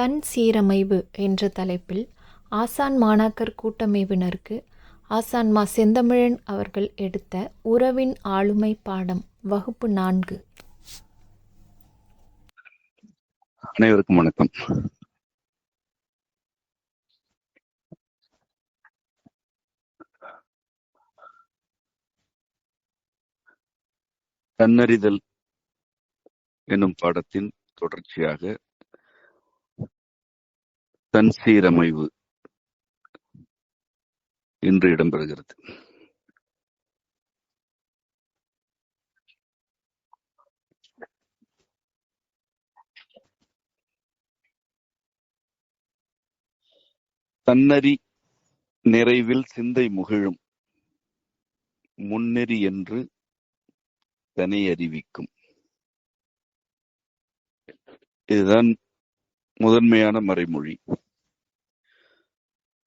தன் சீரமைவு என்ற தலைப்பில் ஆசான் மாணாக்கர் கூட்டமைவினருக்கு ஆசான் மா செந்தமிழன் அவர்கள் எடுத்த உறவின் ஆளுமை பாடம் வகுப்பு நான்கு. அனைவருக்கும் வணக்கம். தன்னறிதல் என்னும் பாடத்தின் தொடர்ச்சியாக தன் சீரமைவு இன்று இடம்பெறுகிறது. தன்னறி நிறைவில் சிந்தை முகிழும் முன்னெறி என்று தனி அறிவிக்கும். இதுதான் முதன்மையான மறைமொழி.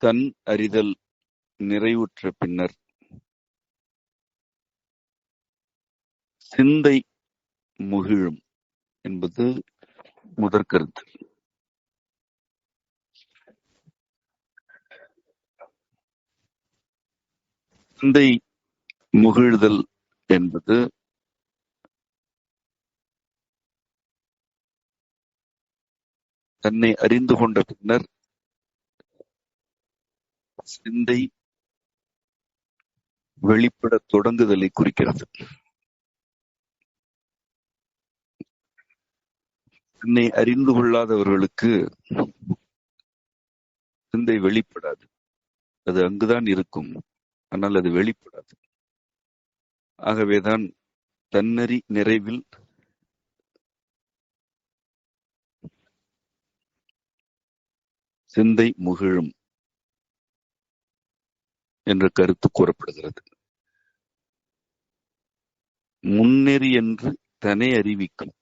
தன் அறிதல் நிறைவுற்ற பின்னர் சிந்தை முகிழும் என்பது முதற்கருத்து சிந்தை முகிழ்தல் என்பது தன்னை அறிந்து கொண்ட பின்னர் சிந்தை வெளிப்படத் தொடங்குதலை குறிக்கிறது. தன்னை அறிந்து கொள்ளாதவர்களுக்கு சிந்தை வெளிப்படாது. அது அங்குதான் இருக்கும் ஆனால் அது வெளிப்படாது. ஆகவேதான் தன்னறி நிறைவில் சிந்தை முகிழும் என்ற கருத்து கூறப்படுகிறது. முன்னெறி என்று தனை அறிவிக்கும்.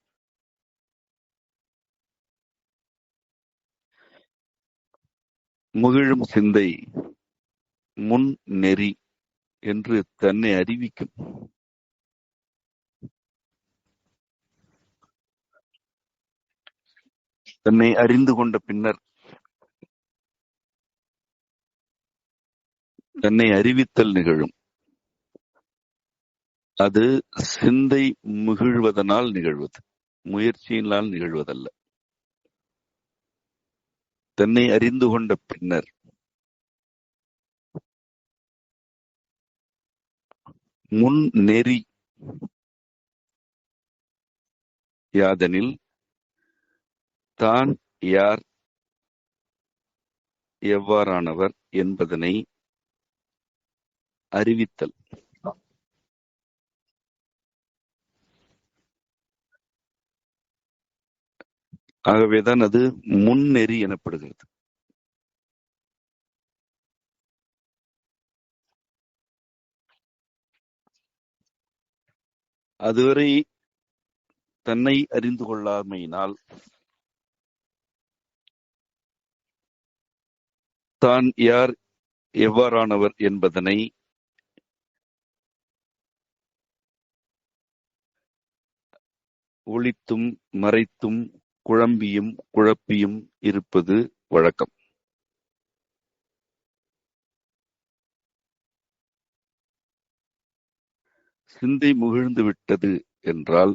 முகிழும் சிந்தை முன் நெறி என்று தன்னை அறிவிக்கும். தன்னை அறிந்து கொண்ட பின்னர் தன்னை அறிவித்தல் நிகழும். அது சிந்தை முகிழ்வதனால் நிகழ்வது. முயற்சியினால் நிகழ்வதல்ல. தன்னை அறிந்து கொண்ட பின்னர். முன் நெறி. யாதனில் தான் யார் எவ்வாறானவர் என்பதனை அறிவித்தல். ஆகவேதான் அது முன்னெறி எனப்படுகிறது. அதுவரை தன்னை அறிந்து கொள்ளாமையினால் தான் யார் எவ்வாறானவர் என்பதனை ஒளித்தும் மறைத்தும் குழம்பியும் குழப்பியும் இருப்பது வழக்கம். சிந்தை முகிழ்ந்து விட்டது என்றால்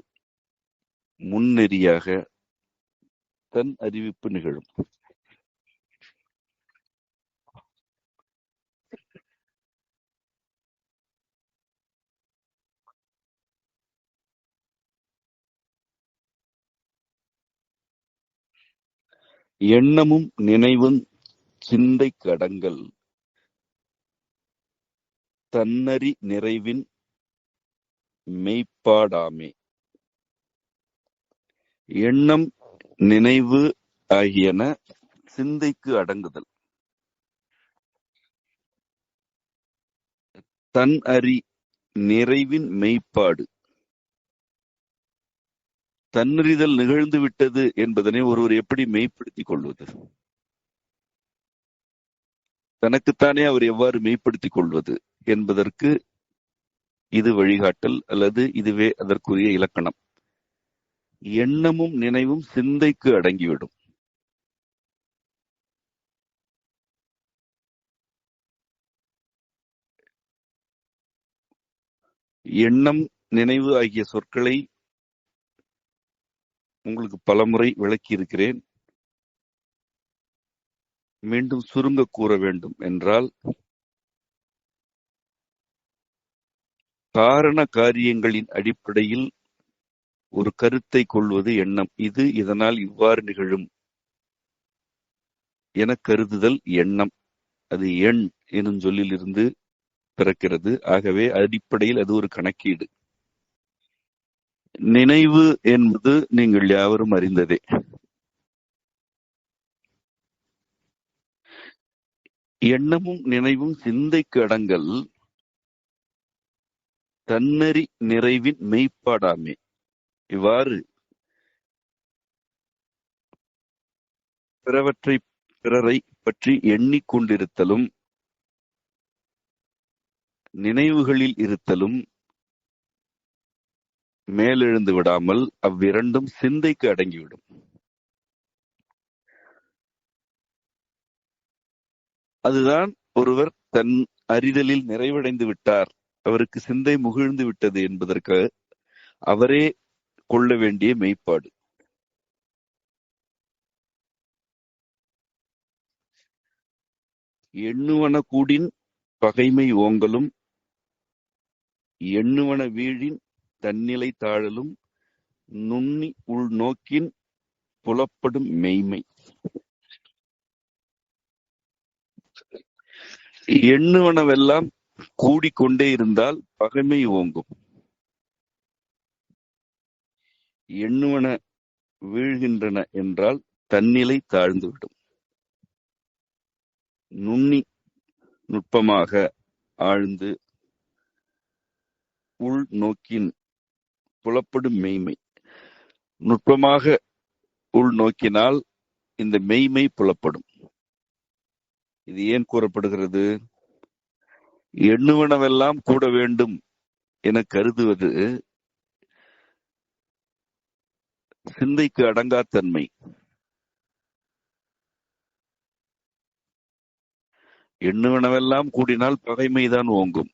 முன்னெறியாக தன் அறிவிப்பு நிகழும். எண்ணமும் நினைவும் சிந்தை கடங்கள். தன்னறி நிறைவின் மெய்ப்பாடாமே. எண்ணம் நினைவு ஆகியன சிந்தைக்கு அடங்குதல். தன் அறி நிறைவின் மெய்ப்பாடு. தன்னறிதல் நிகழ்ந்து விட்டது என்பதனை ஒருவர் எப்படி மெய்ப்படுத்திக் கொள்வது? தனக்குத்தானே அவர் எவ்வாறு மெய்ப்படுத்திக் கொள்வது என்பதற்கு இது வழிகாட்டல் அல்லது இதுவே அதற்குரிய இலக்கணம். எண்ணமும் நினைவும் சிந்தைக்கு அடங்கிவிடும். எண்ணம் நினைவு ஆகிய சொற்களை உங்களுக்கு பலமுறை விளக்கி இருக்கிறேன் மீண்டும் சுருங்க கூற வேண்டும் என்றால் காரண காரியங்களின் அடிப்படையில் ஒரு கருத்தை கொள்வது எண்ணம். இது இதனால் இவ்வாறு நிகழும். என கருதுதல் எண்ணம். அது எண் எனும் சொல்லிலிருந்து பிறக்கிறது. ஆகவே அடிப்படையில் அது ஒரு கணக்கீடு. நினைவு என்பது நீங்கள் யாவரும் அறிந்ததே. எண்ணமும் நினைவும் சிந்தைக்கு அடங்கல் தன்னறி நிறைவின் மெய்ப்பாடாமே. இவ்வாறு பிறவற்றை பிறரை பற்றி எண்ணிக்கொண்டிருத்தலும் நினைவுகளில் இருத்தலும் மேலெழுந்து விடாமல் அவ்விரண்டும் சிந்தைக்கு அடங்கிவிடும். அதுதான் ஒருவர் தன் அறிதலில் நிறைவடைந்து விட்டார். அவருக்கு சிந்தை முகிழ்ந்து விட்டது என்பதற்கு அவரே கொள்ள வேண்டிய மெய்ப்பாடு. எண்ணுவன கூடின் பகைமை ஓங்கலும் எண்ணுவன வீழின் தன்னிலை தாழலும் நுண்ணி உள் நோக்கின் புலப்படும் மெய்மை. எண்ணுவனவெல்லாம் கூடிக்கொண்டே இருந்தால் பகைமை ஓங்கும். எண்ணுவன வீழ்கின்றன என்றால் தன்னிலை தாழ்ந்துவிடும். நுண்ணி நுட்பமாக ஆழ்ந்து உள் நோக்கின் புலப்படும் மெய்மை. நுட்பமாக உள் நோக்கினால் இந்த மெய்மை புலப்படும். இது ஏன் கூறப்படுகிறது? எண்ணுவனவெல்லாம் கூட வேண்டும் என கருதுவது சிந்தைக்கு அடங்காத்தன்மை எண்ணுவனவெல்லாம் கூடினால் பகைமைதான் ஓங்கும்.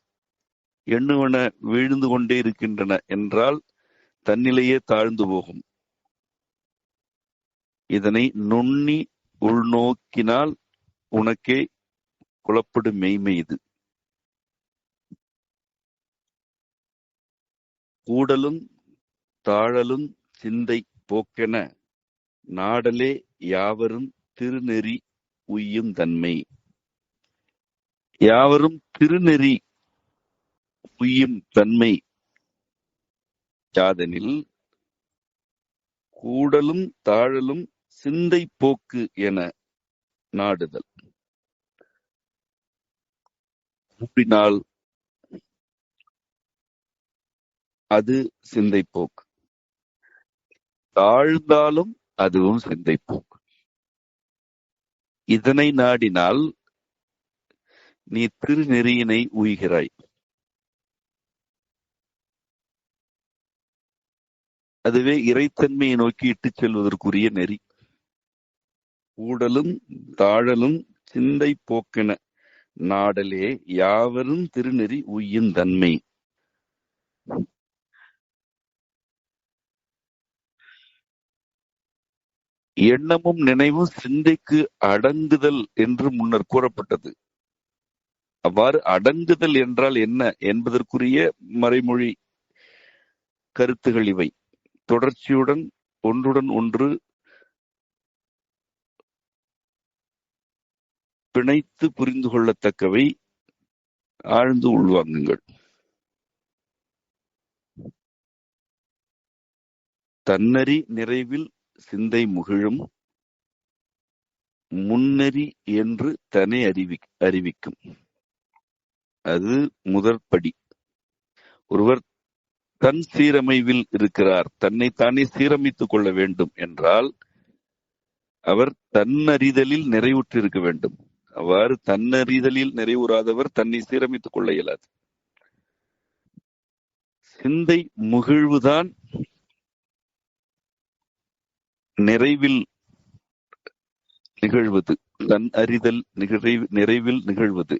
எண்ணுவன வீழ்ந்து கொண்டே இருக்கின்றன என்றால் தன்னிலேயே தாழ்ந்து போகும். இதனை நுண்ணி உள்நோக்கினால் உனக்கே குலப்படும் மெய்மை இது. கூடலும் தாழலும் சிந்தை போக்கென நாடலே யாவரும் திருநெறி உய்யும் தன்மை. யாவரும் திருநெறி உய்யும் தன்மை. யாதெனில் கூடலும் தாழலும் சிந்தை போக்கு என நாடுதல். கூடினால் அது சிந்தை போக்கு. தாழ்ந்தாலும் அதுவும் சிந்தை போக்கு. இதனை நாடினால் நீ திருநெறியினை உய்கிறாய். அதுவே இறைத்தன்மையை நோக்கி இட்டுச் செல்வதற்குரிய நெறி. ஊடலும் தாழலும் சிந்தை போக்கென நாடலே யாவரும் திருநெறி உய்யும் தன்மை. எண்ணமும் நினைவும் சிந்தைக்கு அடங்குதல் என்று முன்னர் கூறப்பட்டது. அவ்வாறு அடங்குதல் என்றால் என்ன என்பதற்குரிய மறைமொழி கருத்துகள் இவை. தொடர்ச்சியுடன் ஒன்றுடன் ஒன்று பிணைத்து புரிந்து கொள்ளத்தக்கவை ஆழ்ந்து உள்வாங்குங்கள். தன்னறி நிறைவில் சிந்தை முகிழும் முன்னறி என்று தன்னை அறிவி அறிவிக்கும். அது முதற்படி. ஒருவர் தன் சீரமைவில் இருக்கிறார். தன்னை தானே சீரமைத்துக் கொள்ள வேண்டும் என்றால் அவர் தன்னறிதலில் நிறைவுற்றிருக்க வேண்டும். அவ்வாறு தன்னறிதலில் நிறைவுறாதவர் தன்னை சீரமைத்துக் கொள்ள இயலாது. சிந்தை முகிழ்வுதான் நிறைவில் நிகழ்வது. தன் அறிதல் நிகழை நிறைவில் நிகழ்வது.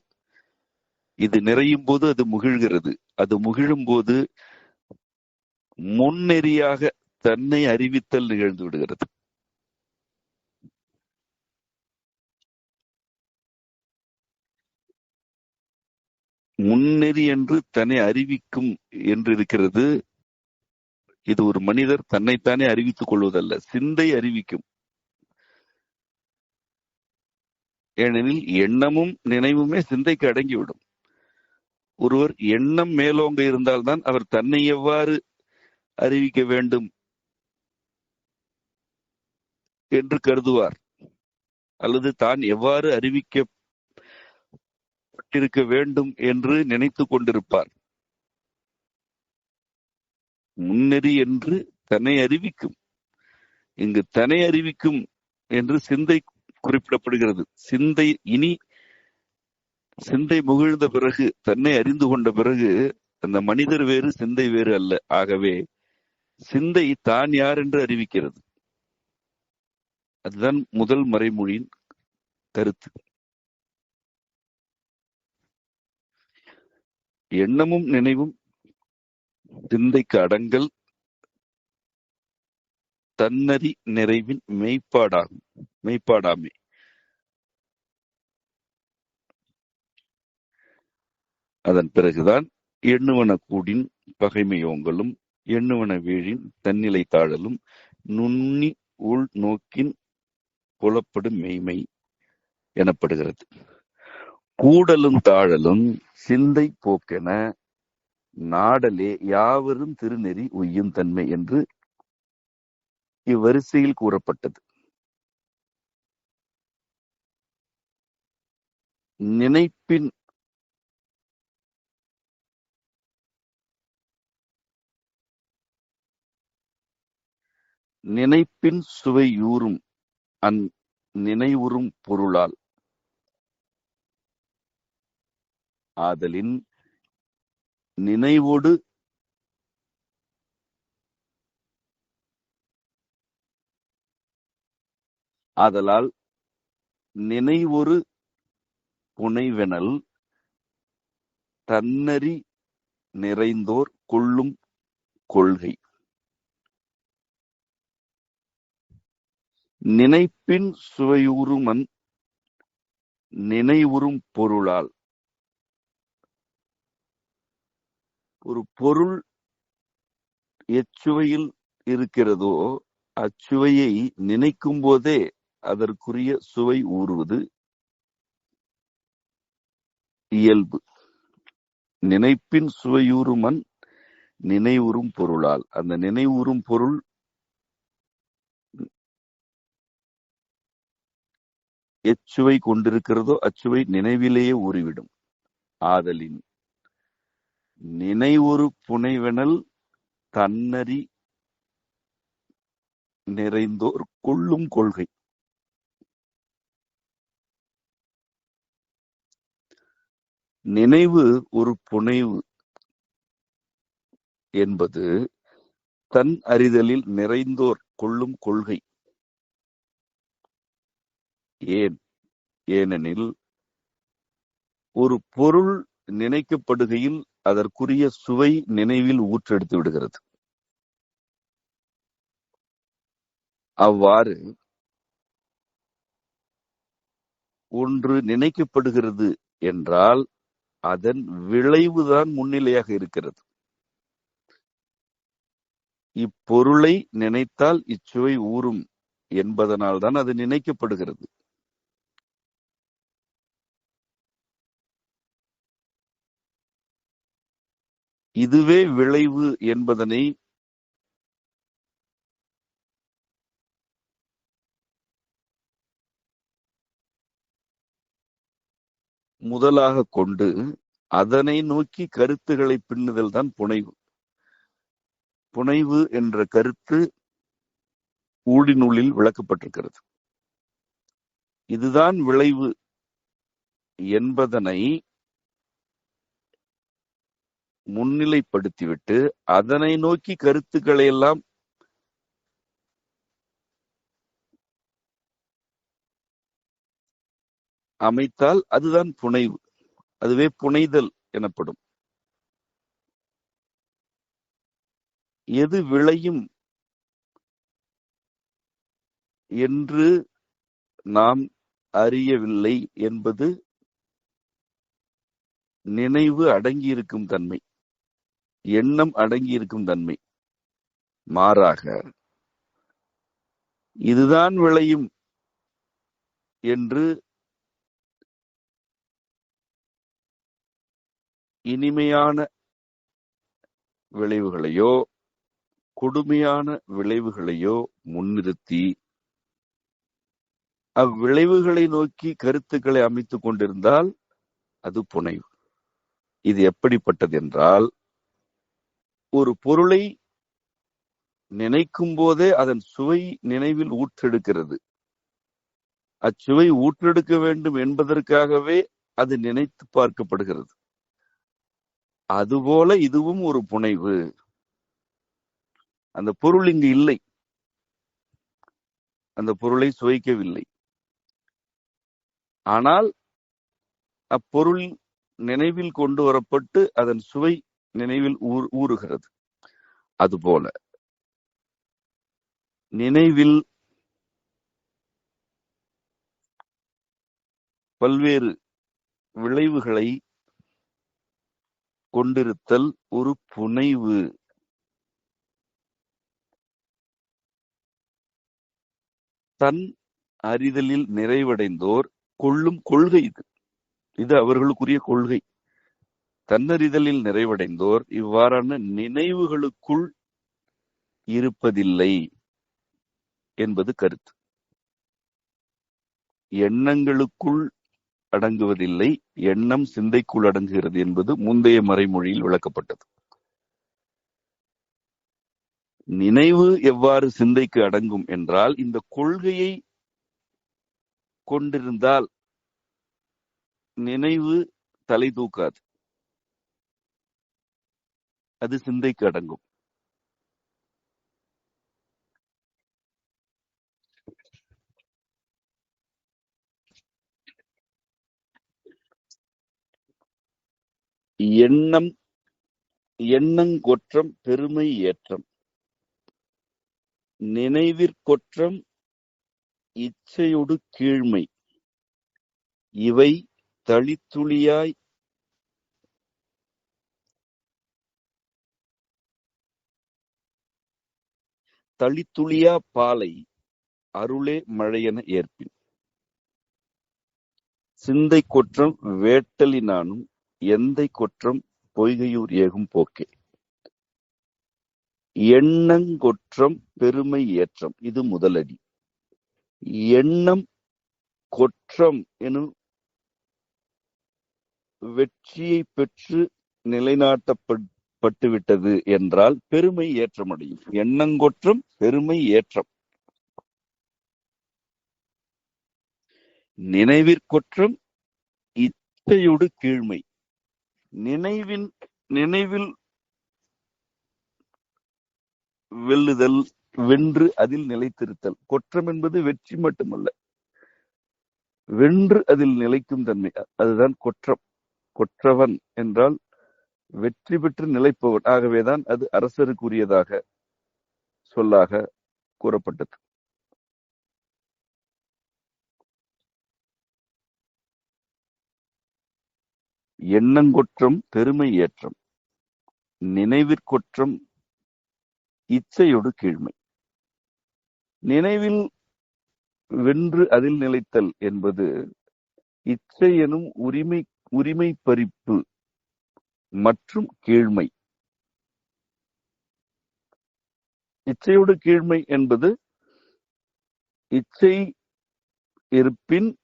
இது நிறையும் போது அது முகிழ்கிறது. அது முகிழும் போது முன்னெறியாக தன்னை அறிவித்தல் நிகழ்ந்து விடுகிறது. முன்னெறி என்று தன்னை அறிவிக்கும் என்று இருக்கிறது. இது ஒரு மனிதர் தன்னைத்தானே அறிவித்துக் கொள்வதல்ல சிந்தை அறிவிக்கும். ஏனெனில் எண்ணமும் நினைவுமே சிந்தைக்கு அடங்கிவிடும். ஒருவர் எண்ணம் மேலோங்க இருந்தால்தான் அவர் தன்னை எவ்வாறு அறிவிக்க வேண்டும் என்று கருதுவார். அல்லது தான் எவ்வாறு அறிவிக்கப்பட்டிருக்க வேண்டும் என்று நினைத்து கொண்டிருப்பார். முன்னெறி என்று தன்னை அறிவிக்கும். இங்கு தன்னை அறிவிக்கும் என்று சிந்தை குறிப்பிடப்படுகிறது. சிந்தை இனி சிந்தை முகிழ்ந்த பிறகு தன்னை அறிந்து கொண்ட பிறகு அந்த மனிதர் வேறு சிந்தை வேறு அல்ல. ஆகவே சிந்தை தான் யார் என்று அறிவிக்கிறது. அதுதான் முதல் மறைமொழியின் கருத்து. எண்ணமும் நினைவும் சிந்தைக்கு அடங்கல் தன்னறி நிறைவின் மெய்ப்பாடாகும் மெய்ப்பாடாமே. அதன் பிறகுதான் எண்ணுவன கூடின் பகைமையோங்களும் எண்ணுவன வீழின் தன்னிலை தாழலும் நுண்ணி உள் நோக்கின் புலப்படும் மெய்மை எனப்படுகிறது. கூடலும் தாழலும் சிந்தை போக்கென நாடலே யாவரும் திருநெறி உய்யும் தன்மை என்று இவ்வரிசையில் கூறப்பட்டது. நினைப்பின் நினைப்பின் சுவையூறும் அந் நினைவுறும் பொருளால். ஆதலின் நினைவோடு ஆதலால் நினைவொரு புனைவெனல் தன்னறி நிறைந்தோர் கொள்ளும் கொள்கை. நினைப்பின் சுவையூறுமன் நினைவுறும் பொருளால். ஒரு பொருள் எச்சுவையில் இருக்கிறதோ அச்சுவையை நினைக்கும் போதே அதற்குரிய சுவை ஊறுவது இயல்பு. நினைப்பின் சுவையூறுமன் நினைவுறும் பொருளால். அந்த நினைவுறும் பொருள் எச்சுவை கொண்டிருக்கிறதோ அச்சுவை நினைவிலேயே ஊறிவிடும். ஆதலின் நினைவொரு புனைவெனல் தன்னறி நிறைந்தோர் கொள்ளும் கொள்கை. நினைவு ஒரு புனைவு என்பது தன் அறிதலில் நிறைந்தோர் கொள்ளும் கொள்கை. ஏன் ஏனெனில் ஒரு பொருள் நினைக்கப்படுகையில் அதற்குரிய சுவை நினைவில் ஊற்றெடுத்து விடுகிறது. அவ்வாறு ஒன்று நினைக்கப்படுகிறது என்றால் அதன் விளைவுதான் முன்னிலையாக இருக்கிறது. இப்பொருளை நினைத்தால் இச்சுவை ஊறும் என்பதனால் தான் அது நினைக்கப்படுகிறது. இதுவே விளைவு என்பதனை முதலாக கொண்டு அதனை நோக்கி கருத்துக்களை பின்னுதல் தான் புனைவு. புனைவு என்ற கருத்து ஊழினுள்ளில் விளக்கப்பட்டிருக்கிறது. இதுதான் விளைவு என்பதனை முன்னிலைப்படுத்திவிட்டு அதனை நோக்கி கருத்துக்களை எல்லாம் அமைத்தால் அதுதான் புனைவு. அதுவே புனைதல் எனப்படும். எது விளையும் என்று நாம் அறியவில்லை என்பது நினைவு அடங்கியிருக்கும் தன்மை. எண்ணம் அடங்கியிருக்கும் தன்மை. மாறாக இதுதான் விளையும் என்று இனிமையான விளைவுகளையோ கொடுமையான விளைவுகளையோ முன்னிறுத்தி அவ்விளைவுகளை நோக்கி கருத்துக்களை அமைத்துக் கொண்டிருந்தால் அது புனைவு. இது எப்படிப்பட்டது என்றால் ஒரு பொருளை நினைக்கும் போதே அதன் சுவை நினைவில் ஊற்றெடுக்கிறது. அச்சுவை ஊற்றெடுக்க வேண்டும் என்பதற்காகவே அது நினைத்து பார்க்கப்படுகிறது. அதுபோல இதுவும் ஒரு புனைவு. அந்த பொருள் இங்கு இல்லை. அந்த பொருளை சுவைக்கவில்லை. ஆனால் அப்பொருள் நினைவில் கொண்டு வரப்பட்டு அதன் சுவை நினைவில் ஊர் ஊறுகிறது. அதுபோல நினைவில் பல்வேறு விளைவுகளை கொண்டிருத்தல் ஒரு புனைவு. தன் அறிதலில் நிறைவடைந்தோர் கொள்ளும் கொள்கை இது. இது அவர்களுக்குரிய கொள்கை. தன்னறிதலில் நிறைவடைந்தோர் இவ்வாறான நினைவுகளுக்குள் இருப்பதில்லை என்பது கருத்து. எண்ணங்களுக்குள் அடங்குவதில்லை எண்ணம் சிந்தைக்குள் அடங்குகிறது என்பது முந்தைய மறைமொழியில் விளக்கப்பட்டது. நினைவு எவ்வாறு சிந்தைக்கு அடங்கும் என்றால் இந்த கொள்கையை கொண்டிருந்தால் நினைவு தலை தூக்காது. அது சிந்தைக்கு அடங்கும் எண்ணம் எண்ணங்கொற்றம் பெருமை ஏற்றம் நினைவிற்கொற்றம் இச்சையொடு கீழ்மை இவை தளித்துளியாய் தளித்துளியா பாலை அருளே மழையென ஏற்பின். சிந்தை கொற்றம் வேட்டலினானும் எந்தை கொற்றம் பொய்கையூர் ஏகும் போக்கே. எண்ணங்கொற்றம் பெருமை ஏற்றம் இது முதலடி. எண்ணம் கொற்றம் எனும் வெற்றியை பெற்று பட்டுவிட்டது என்றால் பெருமை ஏற்றமடையும் எண்ணங்கொற்றும் பெருமை ஏற்றம். நினைவிற்கொற்றும் இச்சையொடு கீழ்மை. நினைவின் நினைவில் வெல்லுதல் வென்று அதில் நிலைத்திருத்தல். கொற்றம் என்பது வெற்றி மட்டுமல்ல. வென்று அதில் நிலைக்கும் தன்மை. அதுதான் கொற்றம். கொற்றவன் என்றால் வெற்றி பெற்று நிலைப்பவன் ஆகவேதான் அது அரசருக்குரியதாக சொல்லாக கூறப்பட்டது. எண்ணங்கொற்றம் பெருமை ஏற்றம். நினைவிற்கொற்றம் இச்சையொடு கீழ்மை. நினைவில் வென்று அதில் நிலைத்தல் என்பது இச்சை எனும் உரிமை உரிமை பறிப்பு மற்றும் கீழ்மை. இச்சையோடு கீழ்மை என்பது இச்சை இருப்பின்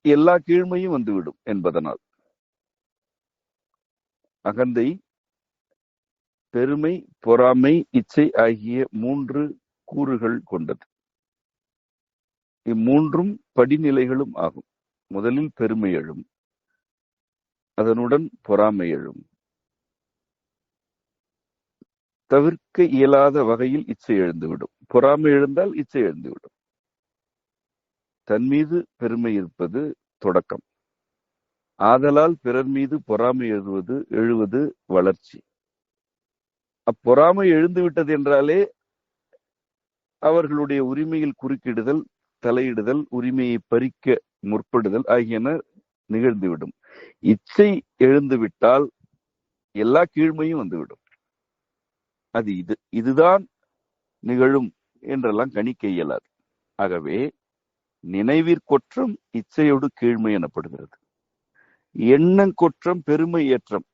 எல்லா கீழ்மையும் வந்துவிடும் என்பதனால். அகந்தை பெருமை பொறாமை இச்சை ஆகிய மூன்று கூறுகள் கொண்டது. இம்மூன்றும் படிநிலைகளும் ஆகும். முதலில் பெருமை எழும் அதனுடன் பொறாமை எழும் தவிர்க்க இயலாத வகையில் இச்சை எழுந்துவிடும். பொறாமை எழுந்தால் இச்சை எழுந்துவிடும். தன் மீது பெருமை இருப்பது தொடக்கம். ஆதலால் பிறர் மீது பொறாமை எழுவது எழுவது வளர்ச்சி. அப்பொறாமை எழுந்து விட்டது என்றாலே அவர்களுடைய உரிமையில் குறுக்கிடுதல் தலையிடுதல் உரிமையை பறிக்க முற்படுதல் ஆகியன நிகழ்ந்துவிடும். இச்சை எழுந்துவிட்டால் எல்லா கீழ்மையும் வந்துவிடும். அது இது இதுதான் நிகழும் என்றெல்லாம் கணிக்க இயலாது. ஆகவே நினைவிற்கொற்றம் இச்சையோடு கீழ்மை எனப்படுகிறது. எண்ணங்கொற்றம் பெருமை ஏற்றம்.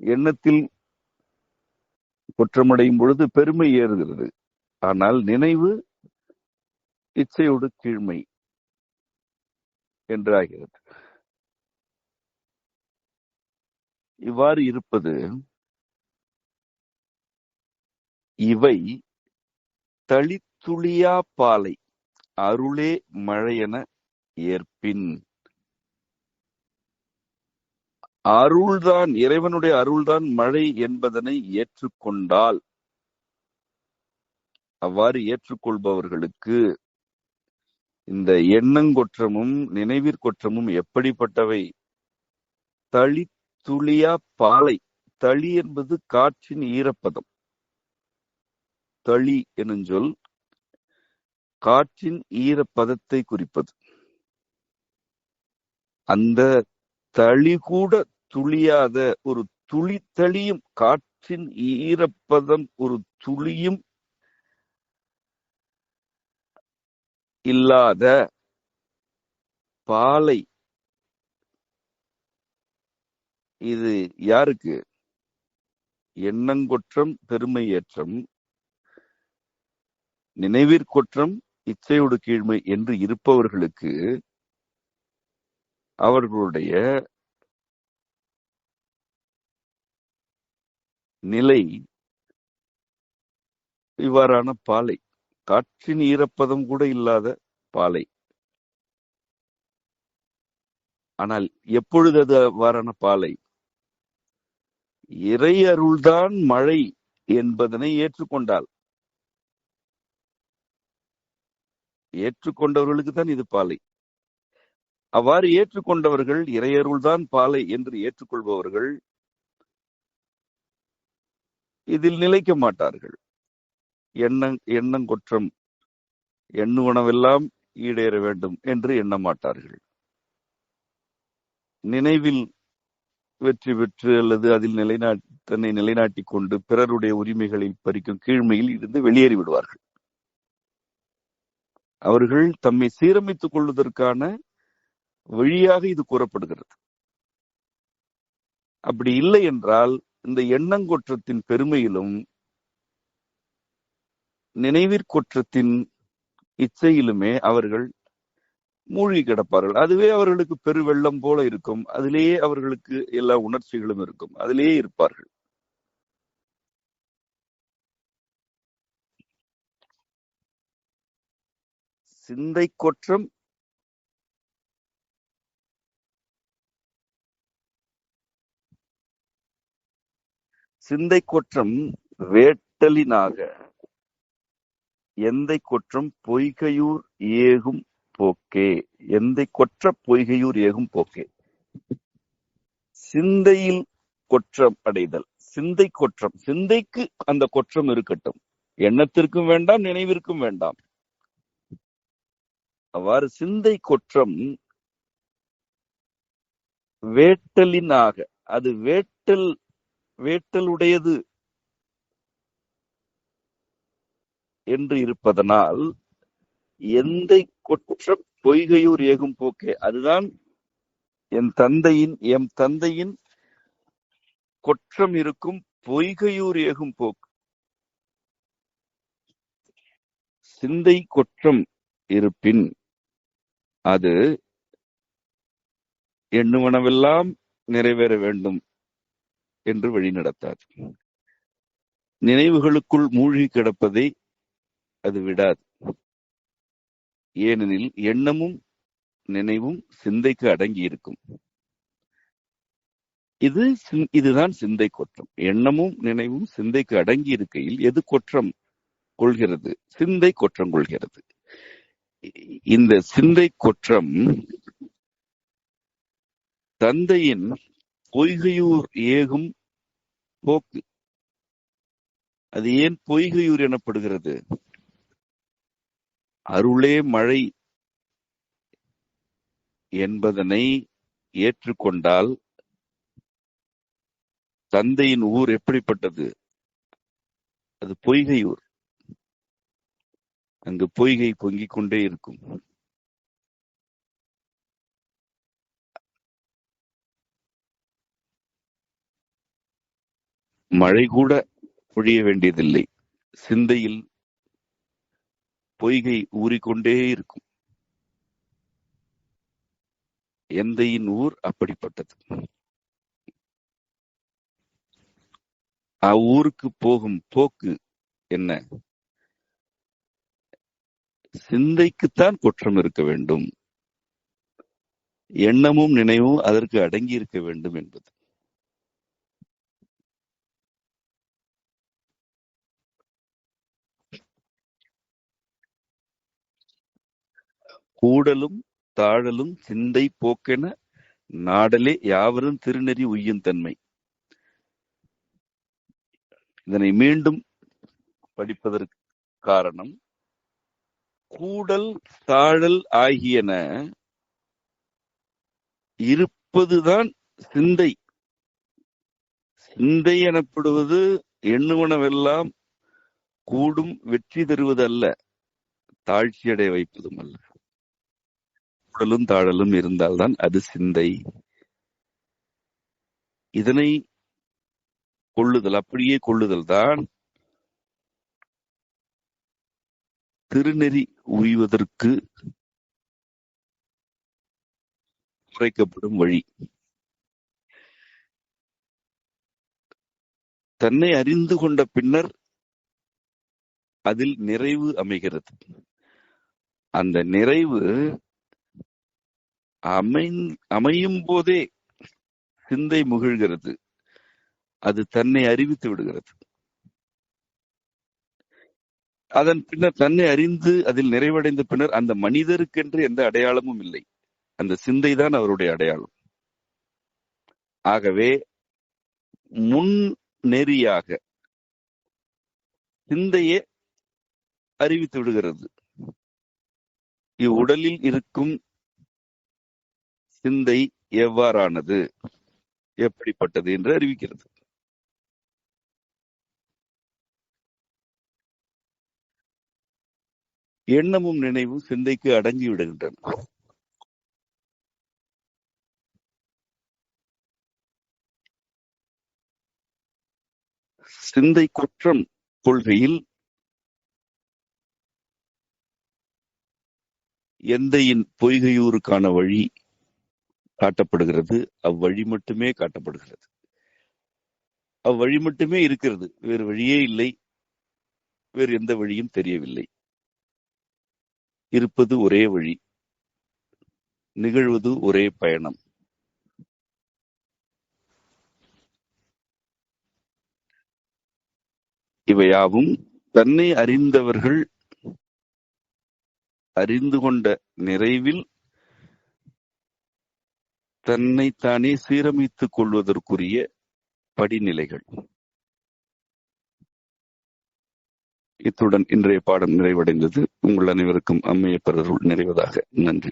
எண்ணத்தில் குற்றமடையும் பொழுது பெருமை ஏறுகிறது. ஆனால் நினைவு இச்சையோடு கீழ்மை என்றாகிறது. இவ்வாறு இருப்பது இவை தளித்துளியா பாலை அருளே மழையென ஏற்பின். அருள்தான் இறைவனுடைய அருள்தான் மழை என்பதனை ஏற்றுக்கொண்டால் அவ்வாறு ஏற்றுக்கொள்பவர்களுக்கு இந்த எண்ணங்கொற்றமும் நினைவிற்கொற்றமும் எப்படிப்பட்டவை? தளி துளியா பாலை தளி என்பது காற்றின் ஈரப்பதம். தளி எனும் சொல் காற்றின் ஈரப்பதத்தை குறிப்பது. அந்த தளி கூட துளியாத ஒரு துளி தளியும் காற்றின் ஈரப்பதம் ஒரு துளியும் இல்லாத பாலை. இது யாருக்கு? எண்ணங்கொற்றம் பெருமை ஏற்றம் நினைவிற்குற்றம் இச்சையோடு கீழ்மை என்று இருப்பவர்களுக்கு அவர்களுடைய நிலை இவ்வாறான பாலை. காற்றின் ஈரப்பதம் கூட இல்லாத பாலை. ஆனால் எப்பொழுது அது அவ்வாறான பாலை? இறை அருள்தான் மழை என்பதனை ஏற்றுக்கொண்டால். ஏற்றுக்கொண்டவர்களுக்கு தான் இது பாலை. அவ்வாறு ஏற்றுக்கொண்டவர்கள் இறையருள்தான் பாலை என்று ஏற்றுக்கொள்பவர்கள் இதில் நிலைக்க மாட்டார்கள். எண்ணங் எண்ணங்கொற்றம் எண்ணுவனவெல்லாம் ஈடேற வேண்டும் என்று எண்ண மாட்டார்கள் நினைவில் வெற்றி பெற்று அல்லது அதில் நிலைநாட் தன்னை நிலைநாட்டிக் கொண்டு பிறருடைய உரிமைகளை பறிக்கும் கீழ்மையில் இருந்து வெளியேறி விடுவார்கள் அவர்கள் தம்மை சீரமைத்துக் கொள்வதற்கான வழியாக இது கூறப்படுகிறது. அப்படி இல்லை என்றால் இந்த எண்ணங்கொற்றத்தின் பெருமையிலும் நினைவிற்கொற்றத்தின் இச்சையிலுமே அவர்கள் மூழ்கி கிடப்பார்கள். அதுவே அவர்களுக்கு பெருவெள்ளம் போல இருக்கும். அதிலேயே அவர்களுக்கு எல்லா உணர்ச்சிகளும் இருக்கும். அதிலேயே இருப்பார்கள். சிந்தை கொற்றம் சிந்தை கொற்றம் வேட்டலினாக எந்தை கொற்றம் பொய்கையூர் ஏகும் போக்கே. எந்தை கொற்ற பொய்கையூர் ஏகும் போக்கே. சிந்தையில் கொற்றம் அடைதல் சிந்தை கொற்றம் சிந்தைக்கு அந்த கொற்றம் இருக்கட்டும். எண்ணத்திற்கும் வேண்டாம் நினைவிற்கும் வேண்டாம். அவ்வாறு சிந்தை கொற்றம் வேட்டலினாக அது வேட்டல் வேட்டலுடையது என்று இருப்பதனால் எந்தை கொற்ற பொய்கையூர் ஏகும் போக்கே. அதுதான் என் தந்தையின் எம் தந்தையின் கொற்றம் இருக்கும் பொய்கையூர் ஏகும் போக்கு. சிந்தை கொற்றம் இருப்பின் அது எண்ணுவனவெல்லாம் நிறைவேற வேண்டும் என்று வழிநடத்தாது நினைவுகளுக்குள் மூழ்கி கிடப்பதை அது விடாது. ஏனெனில் எண்ணமும் நினைவும் சிந்தைக்கு அடங்கி இருக்கும். இது இதுதான் சிந்தை கொற்றம். எண்ணமும் நினைவும் சிந்தைக்கு அடங்கி இருக்கையில் எது கொற்றம் கொள்கிறது? சிந்தை கொற்றம் கொள்கிறது. இந்த சிந்தை கொற்றம் தந்தையின் பொய்கையூர் ஏகும் போக்கு. அது ஏன் பொய்கையூர் எனப்படுகிறது? அருளே மழை என்பதனை ஏற்றுக்கொண்டால் தந்தையின் ஊர் எப்படிப்பட்டது? அது பொய்கையூர். அங்கு பொய்கை பொங்கிக் கொண்டே இருக்கும். மழை கூட பொழிய வேண்டியதில்லை. சிந்தையில் பொய்கை ஊறிக்கொண்டே இருக்கும். எந்தையின் ஊர் அப்படிப்பட்டது. அவ்வூருக்கு போகும் போக்கு என்ன? சிந்தைக்குத்தான் குற்றம் இருக்க வேண்டும். எண்ணமும் நினைவும் அதற்கு அடங்கி இருக்க வேண்டும் என்பது. கூடலும் தாழலும் சிந்தை போக்கென நாடலே யாவரும் திருநெறி உய்யும் தன்மை. இதனை மீண்டும் படிப்பதற்கு காரணம் கூடல் தாழல் ஆகியன இருப்பதுதான் சிந்தை. சிந்தை எனப்படுவது எண்ணுவனவெல்லாம் கூடும் வெற்றி தருவது அல்ல தாழ்ச்சியடைய வைப்பதும் அல்ல கூடலும் தாழலும் இருந்தால்தான் அது சிந்தை. இதனை கொள்ளுதல் அப்படியே கொள்ளுதல் தான் திருநெறி. உய்வதற்கு குறைக்கப்படும் வழி. தன்னை அறிந்து கொண்ட பின்னர் அதில் நிறைவு அமைகிறது. அந்த நிறைவு அமை அமையும் போதே சிந்தை முகிழ்கிறது. அது தன்னை அறிவித்து விடுகிறது. அதன் பின்னர் தன்னை அறிந்து அதில் நிறைவடைந்த பின்னர் அந்த மனிதருக்கென்று எந்த அடையாளமும் இல்லை. அந்த சிந்தை தான் அவருடைய அடையாளம். ஆகவே முன் நெறியாக சிந்தையே அறிவித்து விடுகிறது. இவ்வுடலில் இருக்கும் சிந்தை எவ்வாறானது எப்படிப்பட்டது என்று அறிவிக்கிறது. எண்ணமும் நினைவும் சிந்தைக்கு அடங்கி விடுகின்றன சிந்தை குற்றம் கொள்கையில் எந்தையின் பொய்கையூருக்கான வழி காட்டப்படுகிறது. அவ்வழி மட்டுமே காட்டப்படுகிறது. அவ்வழி மட்டுமே இருக்கிறது. வேறு வழியே இல்லை. வேறு எந்த வழியும் தெரியவில்லை. இருப்பது ஒரே வழி நிகழ்வது ஒரே பயணம். இவையாவும் தன்னை அறிந்தவர்கள் அறிந்து கொண்ட நிறைவில் தன்னைத்தானே சீரமைத்துக் கொள்வதற்குரிய படிநிலைகள். இத்துடன் இன்றைய பாடம் நிறைவடைந்தது. உங்கள் அனைவருக்கும் அம்மையப்பரருள் நிறைவதாக. நன்றி.